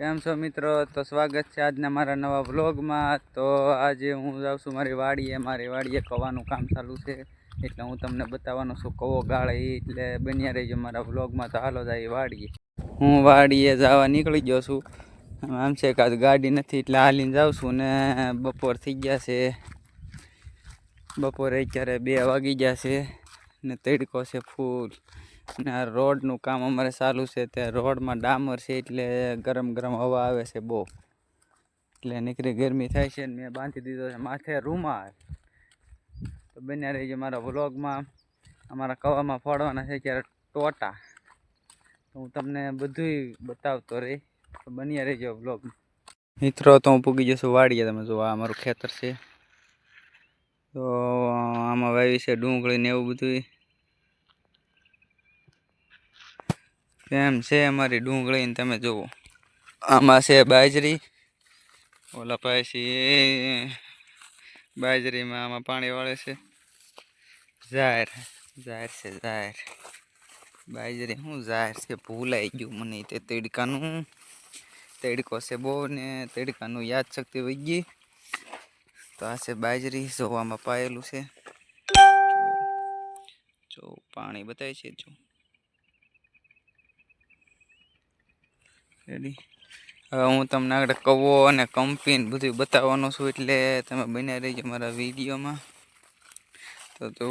કેમ છો મિત્રો? તો સ્વાગત છે આજના મારા નવા વ્લોગમાં. તો આજે હું જાઉં છું મારી વાડીએ. મારી વાડીએ કવાનું કામ ચાલુ છે. એટલે હું તમને બતાવવાનો છું કવો ગાળે એટલે બન્યા રહીજો મારા વ્લોગમાં. તો હાલો જાય વાડીએ. હું વાડીએ જવા નીકળી ગયો છું. આમ છે કે ગાડી નથી, એટલે હાલીને જાઉં છું ને બપોર થઈ ગયા છે. બપોરે અત્યારે બે વાગી ગયા છે ને તડકો છે ફૂલ. અને આ રોડનું કામ અમારે ચાલુ છે ત્યાં રોડમાં ડામર છે એટલે ગરમ ગરમ હવા આવે છે બહુ. એટલે નીકળી ગરમી થાય છે મેં બાંધી દીધો છે માથે રૂમાલ. તો બન્યા રહીજો મારા વ્લોગમાં. અમારા કવામાં ફોડવાના છે ત્યારે ટોટા. તો હું તમને બધુંય બતાવતો રહી. તો બન્યા રહીજો વ્લોગ મિત્રો, તો હું પૂગી જશું વાડીએ. તમે જો આ અમારું ખેતર છે. તો આમાં વાવી છે ડુંગળી ને એવું બધું કેમ છે અમારી ડુંગળીને તમે જુઓ આમાં છે બાજરી. ઓલા પછી બાજરીમાં આમાં પાણી વાળે છે. ઝાર ઝાર છે ઝાર બાજરી શું ઝાર છે, ભૂલાઈ ગયું મને તે તડકાનું. તડકો છે બહુ ને તડકાનું યાદ શક્તિ વહી ગઈ. તો આ છે બાજરી જોવામાં પાયેલું છે. જો પાણી બતાવે છે, જો. રેડી હવે હું તમને આગળ કવો અને કંપીન બધું બતાવવાનો છું એટલે તમે બન્યા રહીજો મારા વિડીયોમાં. તો તો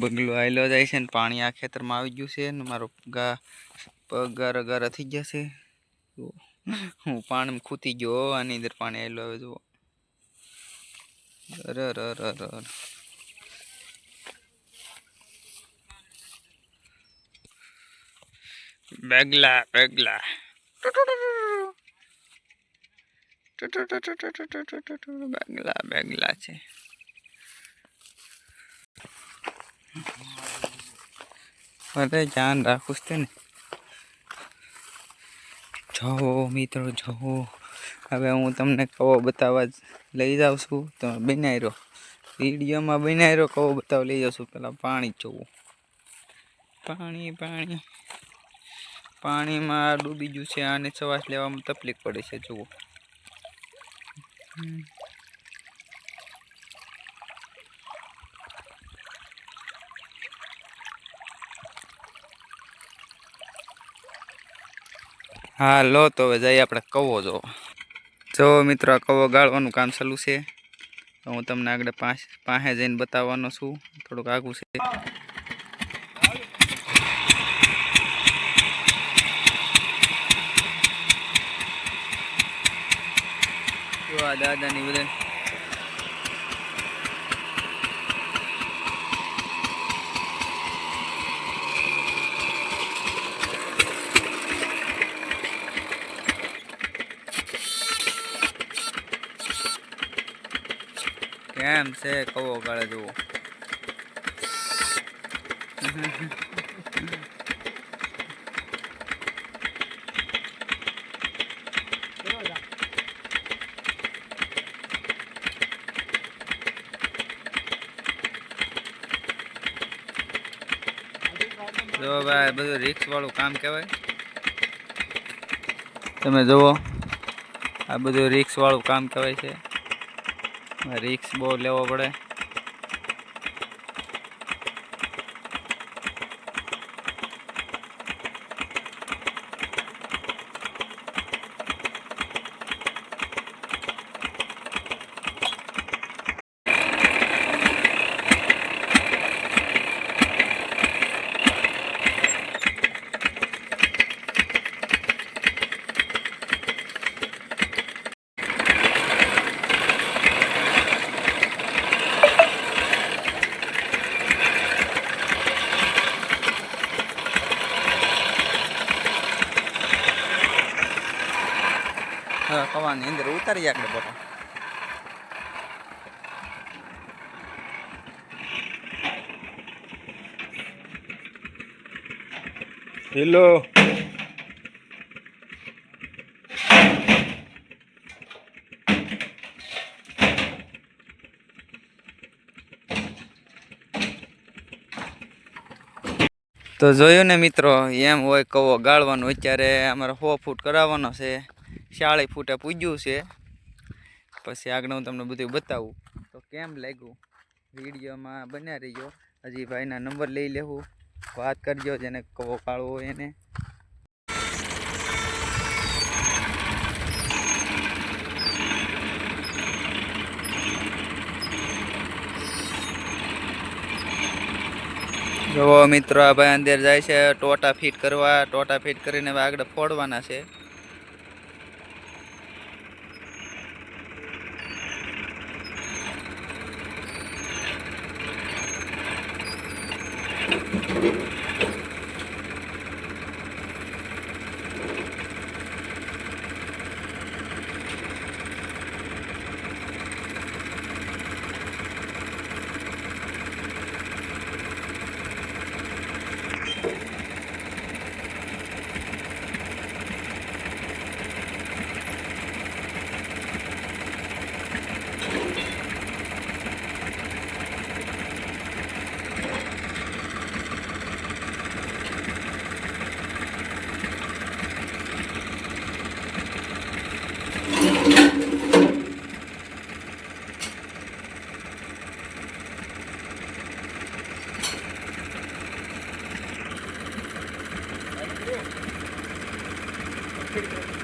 બગલો આવેલો જાય છે ને પાણી આ ખેતરમાં આવી ગયું છે ને મારો ગા પગ ગારા થઈ ગયા છે. હું પાણીમાં ખૂતી ગયો, આની અંદર પાણી આવેલું આવે, જુઓ. અરે અરે અરે અરે અરે. બેગલા બેગલા બેગલા બેગલા છે. બધે ધ્યાન રાખું છે ને. જો મિત્રો જો હવે હું તમને કવો બતાવવા લઈ જાઉં છું. તમે બનાવી રહ્યો વિડીયોમાં બનાવી રહ્યો કવો બતાવવા લઈ જાઉં છું. પહેલાં પાણી જોવું. પાણી પાણી. પાણીમાં ડૂબી ગયું છે અને શ્વાસ લેવામાં તકલીફ પડે છે જુઓ. હા લો તો હવે જઈએ આપણે કવો જો જો મિત્રો કવો ગાળવાનું કામ ચાલુ છે. તો હું તમને આગળ પાસે પાસે જઈને બતાવવાનો છું. થોડુંક આગું છે. આ દાદાની બધા કેમ છે કવો ગાળે જુઓ. જો ભાઈ, બધું રિક્સ વાળું કામ કહેવાય. તમે જુઓ. આ બધું રિક્સ વાળું કામ કહેવાય છે. રિક્સ બહુ લેવો પડે. કવાની અંદર ઉતારી આગળ બાપા હેલો. તો તો જોયું ને મિત્રો એમ હોય કવો ગાળવાનો અત્યારે અમારે સો ફૂટ કરાવવાનો છે. ચાળીસ ફૂટે પૂજ્યું છે. પછી આગળ હું તમને બધું બતાવું. તો કેમ લાગ્યું? વિડીયોમાં બન્યા રહીજો. હજી ભાઈના નંબર લઈ લેવું. વાત કરજો, જેને કવો કાળવો એને. જો મિત્રો, આ ભાઈ અંદર જાય છે ટોટા ફિટ કરવા. ટોટા ફિટ કરીને આગળ ફોડવાના છે. હાલો હવે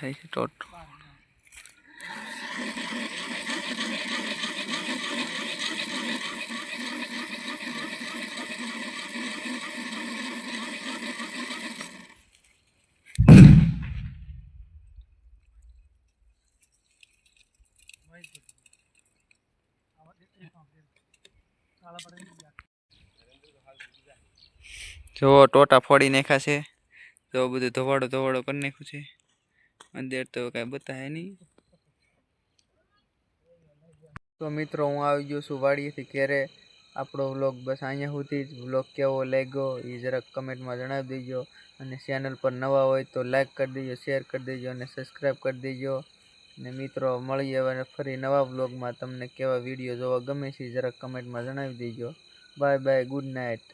થાય છે ટોટ. જો ટોટા ફોડી નાખ્યા છે. જો બધું ધોવાડો ધોવાડો કરી નાખ્યું છે. અંદર તો કાંઈ બતાવે નહીં. તો મિત્રો, હું આવી ગયો છું વાડીએથી ક્યારે આપણો વ્લોગ બસ અહીંયા સુધી જ. વ્લોગ કેવો લાગ્યો એ જરાક કમેન્ટમાં જણાવી દેજો. અને ચેનલ પર નવા હોય તો લાઈક કરી દેજો, શેર કરી દેજો અને સબસ્ક્રાઈબ કરી દેજો. અને મિત્રો, મળીએ હવે ફરી નવા વ્લોગમાં તમને કેવા વીડિયો જોવા ગમે છે જરાક કમેન્ટમાં જણાવી દેજો. Bye bye, good night.